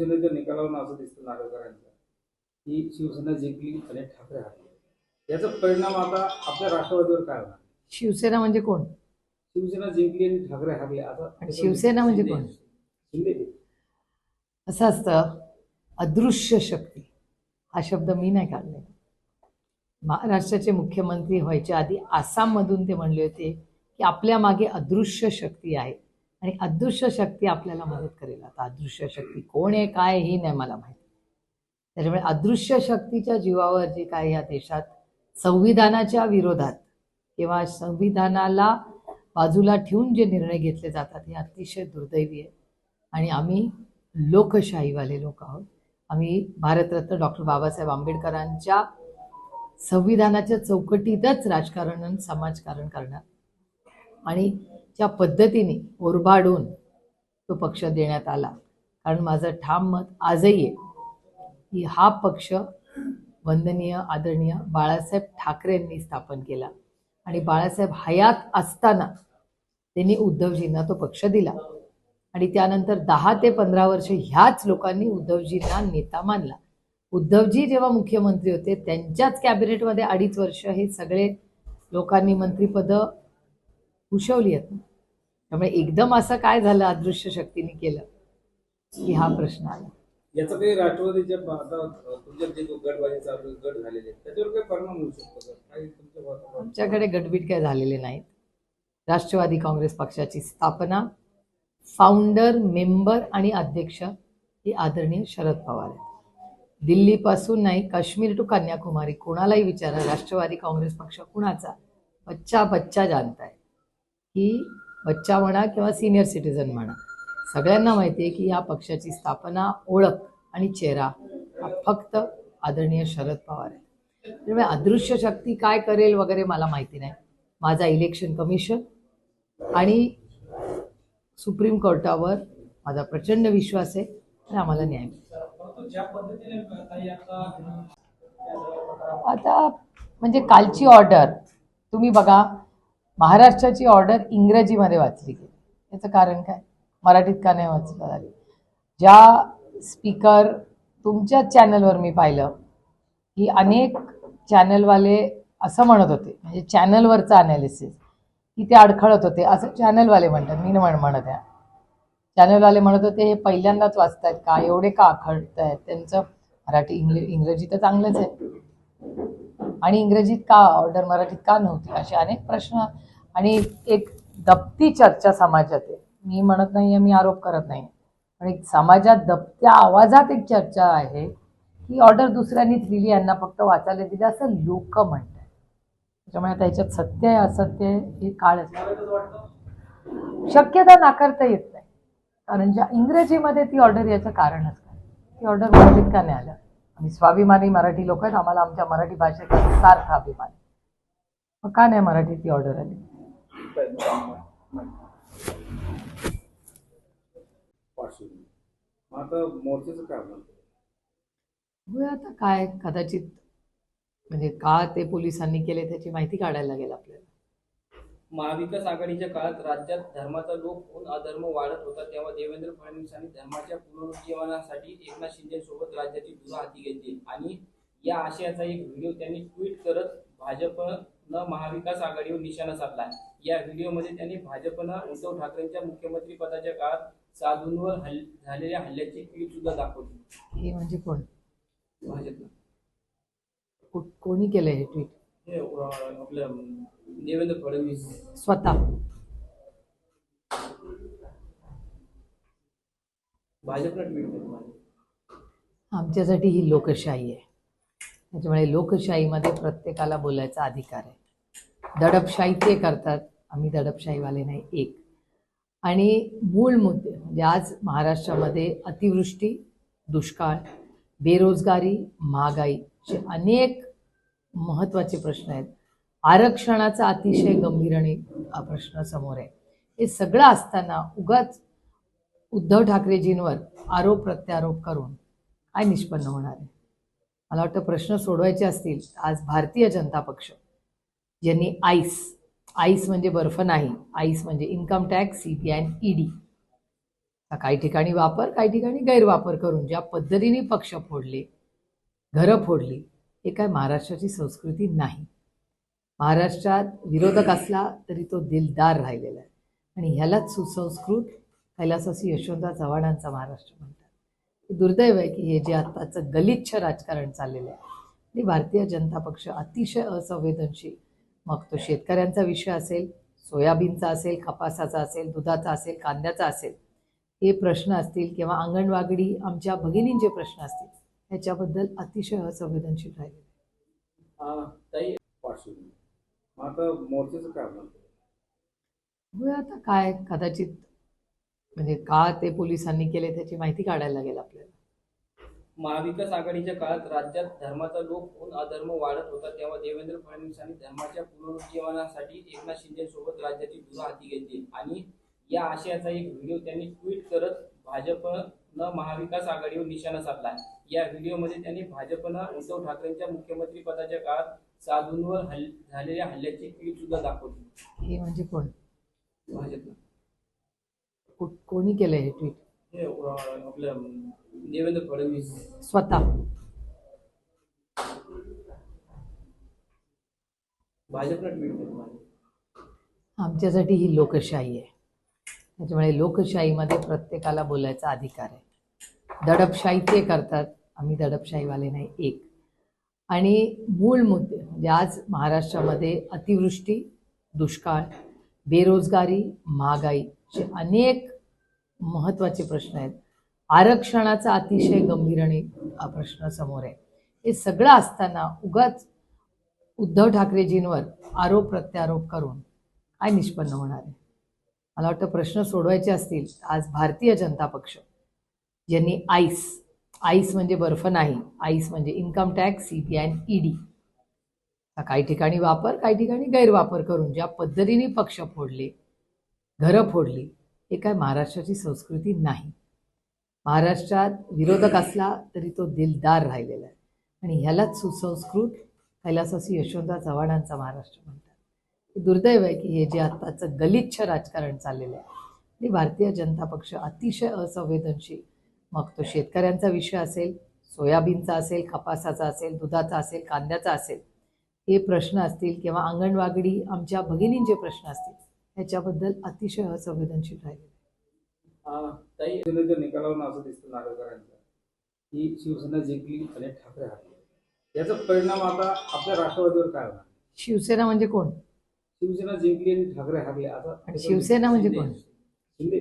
शिवसेनेच्या निकालावरून असं दिसतं नागरिकांचं की शिवसेना जिंकली आणि ठाकरे हरले. याचा परिणाम आता आपल्या राष्ट्रवादीवर काय होणार? शिवसेना म्हणजे कोण? शिवसेना जिंकली आणि ठाकरे हरले आता शिवसेना म्हणजे कोण? शिंदे. असं असतं अदृश्य शक्ती. हा शब्द मी नाही काढले. महाराष्ट्राचे मुख्यमंत्री व्हायच्या आधी आसाममधून ते म्हणले होते की आपल्या मागे अदृश्य शक्ती आहे. आणि अदृश्य शक्ती आपल्याला मदत करेल. आता अदृश्य शक्ती कोण आहे काय हे नाही मला माहिती. त्याच्यामुळे अदृश्य शक्तीच्या जीवावर जे काय या देशात संविधानाच्या विरोधात किंवा संविधानाला बाजूला ठेवून जे निर्णय घेतले जातात हे अतिशय दुर्दैवी आहे. आणि आम्ही लोकशाहीवाले लोक आहोत. आम्ही भारतरत्न डॉक्टर बाबासाहेब आंबेडकरांच्या संविधानाच्या चौकटीतच राजकारण आणि समाजकारण करणार. आणि ज्या पद्धतीने ओरबाडून तो पक्ष देण्यात आला. कारण माझं ठाम मत आजही आहे की हा पक्ष वंदनीय आदरणीय बाळासाहेब ठाकरेंनी स्थापन केला. आणि बाळासाहेब हयात असताना त्यांनी उद्धवजींना तो पक्ष दिला. आणि त्यानंतर दहा ते पंधरा वर्ष ह्याच लोकांनी उद्धवजींना नेता मानला. उद्धवजी जेव्हा मुख्यमंत्री होते त्यांच्याच कॅबिनेटमध्ये अडीच वर्ष हे सगळे लोकांनी मंत्रिपदं भूषवली आहेत ना. त्यामुळे एकदम असं काय झालं अदृश्य शक्तीने केलं की हा प्रश्न आला याचा काही राष्ट्रवादीच्या तुमच्या जे गटबाजी चालू आहे, गट झालेले त्याच्यावर काही परिणाम होऊ शकतो? काही? आमच्याकडे गटबीट काय झालेले नाहीत राष्ट्रवादी काँग्रेस पक्षाची स्थापना फाउंडर मेंबर आणि अध्यक्ष हे आदरणीय शरद पवार आहेत दिल्लीपासून नाही काश्मीर टू कन्याकुमारी कोणालाही विचारा राष्ट्रवादी काँग्रेस पक्ष कुणाचा बच्चा बच्चा आहे की बच्चा म्हणा किंवा सिनियर सिटीजन म्हणा सगळ्यांना माहिती आहे की या पक्षाची स्थापना ओळख आणि चेहरा हा फक्त आदरणीय शरद पवार आहे. त्यामुळे अदृश्य शक्ती काय करेल वगैरे मला माहिती नाही. माझा इलेक्शन कमिशन आणि सुप्रीम कोर्टावर माझा प्रचंड विश्वास आहे आणि आम्हाला न्याय मिळेल. आता म्हणजे कालची ऑर्डर तुम्ही बघा महाराष्ट्राची ऑर्डर इंग्रजीमध्ये वाचली गेली. याचं कारण काय? मराठीत का नाही वाचलं झाली ज्या स्पीकर तुमच्या चॅनलवर मी पाहिलं की अनेक चॅनलवाले असं म्हणत होते म्हणजे चॅनलवरचं अनालिसिस की ते अडखळत होते. असं चॅनलवाले म्हणतात मी म्हण म्हणत आहे. चॅनलवाले म्हणत होते हे पहिल्यांदाच वाचतायत का? एवढे का अखळत आहेत त्यांचं मराठी इंग्ल इंग्रजी तर चांगलंच आहे. आणि इंग्रजीत का ऑर्डर मराठीत का नव्हती? असे अनेक प्रश्न आणि एक दप्ती चर्चा समाजात आहे. मी म्हणत नाही आहे मी आरोप करत नाही पण एक समाजात दबत्या आवाजात एक चर्चा आहे की ऑर्डर दुसऱ्यांनीच लिहिली यांना फक्त वाचायला दिली असं लोक म्हणतात. त्याच्यामुळे आता सत्य आहे असत्य आहे हे काळच शक्यता नाकारता येत नाही. कारण ज्या इंग्रजीमध्ये ती ऑर्डर याचं कारणच काय? ती ऑर्डर मराठीत का नाही आलं? आम्ही स्वाभिमानी मराठी लोक आहेत आम्हाला आमच्या मराठी भाषेचा सार्थ अभिमान. मग का नाही मराठीत ती ऑर्डर आली आता काय? कदाचित म्हणजे का ते पोलिसांनी केले त्याची माहिती काढायला लागेल आपल्याला. महाविकास आघाडीच्या काळात राज्यात धर्माचा लोप होऊन अधर्म वाढत होता तेव्हा देवेंद्र फडणवीसांनी धर्माच्या पुनरुज्जीवनासाठी एकनाथ शिंदेसोबत राज्याची धुरा हाती घेतली. आणि या आशयाचा एक व्हिडिओ त्यांनी ट्विट करत भाजपनं महाविकास आघाडीवर निशाणा साधला. या व्हिडिओमध्ये त्यांनी भाजपनं उद्धव ठाकरेंच्या मुख्यमंत्री पदाच्या काळात साधूंवर हल् झालेल्या हल्ल्याची क्लिप सुद्धा दाखवली. हे म्हणजे कोण? भाजपनं. कोणी केलं हे ट्विट? हे देवेंद्र फडणवीस. स्वतः. ट्विट आमच्यासाठी ही लोकशाही आहे. त्याच्यामुळे लोकशाहीमध्ये प्रत्येकाला बोलायचा अधिकार आहे. दडपशाही ते करतात आम्ही दडपशाहीवाले नाही एक. आणि मूळ मुद्दे म्हणजे आज महाराष्ट्रामध्ये अतिवृष्टी दुष्काळ बेरोजगारी महागाई असे अनेक महत्त्वाचे प्रश्न आहेत. आरक्षणाचा अतिशय गंभीर आणि हा प्रश्न समोर आहे. हे सगळं असताना उगाच उद्धव ठाकरेजींवर आरोप प्रत्यारोप करून काय निष्पन्न होणार आहे? मला वाटतं प्रश्न सोडवायचे असतील आज भारतीय जनता पक्ष ज्यांनी आईस आईस म्हणजे बर्फ नाही आईस म्हणजे income tax C B I ED काही ठिकाणी वापर काही ठिकाणी गैरवापर करून ज्या पद्धतीने पक्ष फोडले घरं फोडली हे काय महाराष्ट्राची संस्कृती नाही. महाराष्ट्रात विरोधक असला तरी तो दिलदार राहिलेला आहे. आणि ह्यालाच सुसंस्कृत कैलासासी यशवंतराव चव्हाणांचा महाराष्ट्र म्हणतात. दुर्दैव आहे की हे जे आत्ताचं गलिच्छ राजकारण चाललेलं आहे. आणि भारतीय जनता पक्ष अतिशय असंवेदनशील. मग तो शेतकऱ्यांचा विषय असेल सोयाबीनचा असेल कपासाचा असेल दुधाचा असेल कांद्याचा असेल हे प्रश्न असतील किंवा अंगणवाडी आमच्या भगिनींचे प्रश्न असतील ह्याच्याबद्दल अतिशय असंवेदनशील राहिले होय आता काय कदाचित म्हणजे का ते पोलिसांनी केले त्याची माहिती काढायला लागेल आपल्याला. महाविकास आघाडीच्या काळात राज्यात धर्माचा लोप होऊन अधर्म वाढत होता तेव्हा देवेंद्र फडणवीसांनी धर्माच्या पुनरुज्जीवनासाठी एकनाथ शिंदे सोबत राज्याची धुरा हाती घेतली आणि या आशयाचा एक व्हिडिओ त्यांनी ट्विट करत भाजपनं महाविकास आघाडीवर निशाणा साधला या व्हिडिओमध्ये त्यांनी भाजपनं उद्धव ठाकरेंच्या मुख्यमंत्री पदाच्या काळात साधूंवर हल् झालेल्या हल्ल्याची क्लिप सुद्धा दाखवली. हे म्हणजे कोण? भाजपनं. कोणी केलं हे ट्विट हे आपलं देवेंद्र फडणवीस. स्वतः. भाजपनं ट्विट केलं. आमच्यासाठी ही लोकशाही आहे. त्याच्यामुळे लोकशाहीमध्ये प्रत्येकाला बोलायचा अधिकार आहे. दडपशाही ते करतात आम्ही दडपशाहीवाले नाही एक. आणि मूळ मुद्दे म्हणजे आज महाराष्ट्रामध्ये अतिवृष्टी दुष्काळ बेरोजगारी महागाई असे अनेक महत्त्वाचे प्रश्न आहेत. आरक्षणाचा अतिशय गंभीर आणि प्रश्न समोर आहे. हे सगळं असताना उगाच उद्धव ठाकरेजींवर आरोप प्रत्यारोप करून काय निष्पन्न होणार आहे? मला वाटतं प्रश्न सोडवायचे असतील आज भारतीय जनता पक्ष ज्यांनी आईस आईस म्हणजे बर्फ नाही आईस म्हणजे income tax C B I ED काही ठिकाणी वापर काही ठिकाणी गैरवापर करून ज्या पद्धतीने पक्ष फोडले घरं फोडली हे काय महाराष्ट्राची संस्कृती नाही. महाराष्ट्रात विरोधक असला तरी तो दिलदार राहिलेला आहे. आणि ह्यालाच सुसंस्कृत कैलासासी यशवंतराव चव्हाणांचा महाराष्ट्र म्हणतो दुर्दैव आहे की हे जे आत्ताचं गलिच्छ राजकारण चाललेलं आहे आणि भारतीय जनता पक्ष अतिशय असंवेदनशील. मग तो शेतकऱ्यांचा विषय असेल सोयाबीनचा असेल कपासाचा असेल दुधाचा असेल कांद्याचा असेल हे प्रश्न असतील किंवा अंगणवाडी आमच्या भगिनींचे प्रश्न असतील ह्याच्याबद्दल अतिशय असंवेदनशील राहिले ताई निकालावरून असं दिसतं नागरिकांचं की शिवसेना जिंकली आणि ठाकरे हरले. याचा परिणाम आता आपल्या राष्ट्रवादीवर काय होणार? शिवसेना म्हणजे कोण? शिवसेना जिंकली आणि ठाकरे हरले. आता आणि शिवसेना म्हणजे कोण? शिंदे.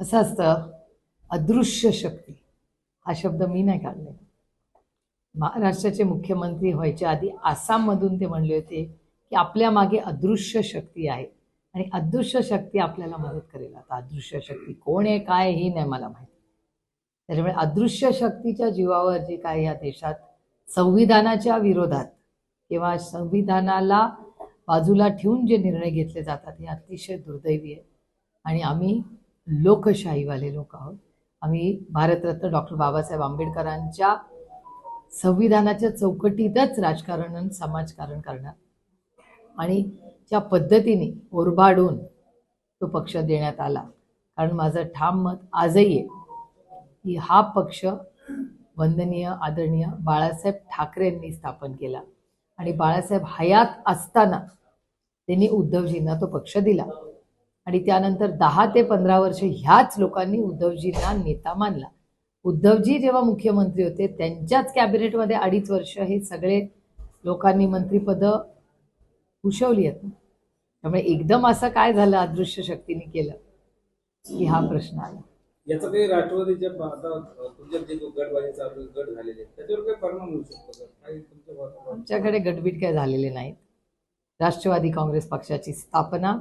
असं असतं अदृश्य शक्ती. हा शब्द मी नाही काढले महाराष्ट्राचे मुख्यमंत्री व्हायच्या आधी आसाममधून ते म्हणले होते की आपल्या मागे अदृश्य शक्ती आहे. आणि अदृश्य शक्ती आपल्याला मदत करेल. आता अदृश्य शक्ती कोण आहे काय हे नाही मला माहिती. त्याच्यामुळे अदृश्य शक्तीच्या जीवावर जे काय या देशात संविधानाच्या विरोधात किंवा संविधानाला बाजूला ठेवून जे निर्णय घेतले जातात हे अतिशय दुर्दैवी आहे. आणि आम्ही लोकशाहीवाले लोक आहोत. आम्ही भारतरत्न डॉक्टर बाबासाहेब आंबेडकरांच्या संविधानाच्या चौकटीतच राजकारण आणि समाजकारण करणार. आणि ज्या पद्धतीने ओरबाडून तो पक्ष देण्यात आला कारण माझं ठाम मत आजही आहे की हा पक्ष वंदनीय आदरणीय बाळासाहेब ठाकरेंनी स्थापन केला. आणि बाळासाहेब हयात असताना त्यांनी उद्धवजींना तो पक्ष दिला. आणि त्यानंतर दहा ते पंधरा वर्ष ह्याच लोकांनी उद्धवजींना नेता मानला. उद्धवजी जेव्हा मुख्यमंत्री होते त्यांच्याच कॅबिनेटमध्ये अडीच वर्ष हे सगळे लोकांनी मंत्रिपदं भूषवली आहेत. ना त्यामुळे एकदम असं काय झालं अदृश्य शक्तीने केलं की हा प्रश्न आला. याचा काही राष्ट्रवादीच्या आता जे गट झालेले त्याच्यावर काही परिणाम होऊ शकतो? आमच्याकडे गटबीट काय झालेले नाहीत. राष्ट्रवादी काँग्रेस पक्षाची स्थापना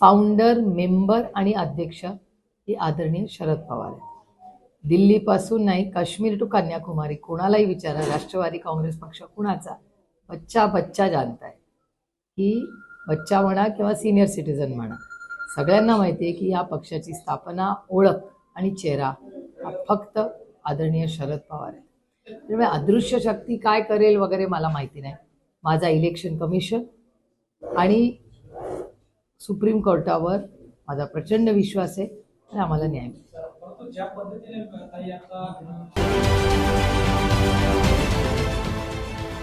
फाउंडर मेंबर आणि अध्यक्ष हे आदरणीय शरद पवार आहेत. दिल्लीपासून नाही काश्मीर टू कन्याकुमारी कोणालाही विचारा राष्ट्रवादी काँग्रेस पक्ष कुणाचा? बच्चा बच्चा जाणताय की बच्चा म्हणा किंवा सिनियर सिटीजन म्हणा सगळ्यांना माहिती आहे की या पक्षाची स्थापना ओळख आणि चेहरा हा फक्त आदरणीय शरद पवार आहे त्यामुळे अदृश्य शक्ती काय करेल वगैरे मला माहिती नाही. माझा इलेक्शन कमिशन आणि सुप्रीम कोर्टावर माझा प्रचंड विश्वास आहे आणि आम्हाला न्याय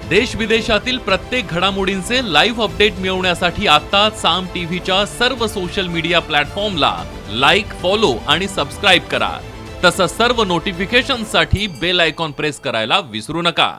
देश विदेशातील प्रत्येक घडामोडींचे लाईव्ह अपडेट मिळवण्यासाठी आता साम टीव्हीच्या सर्व सोशल मीडिया प्लॅटफॉर्मला लाईक फॉलो आणि सबस्क्राईब करा. तसंच सर्व नोटिफिकेशनसाठी बेल आयकॉन प्रेस करायला विसरू नका.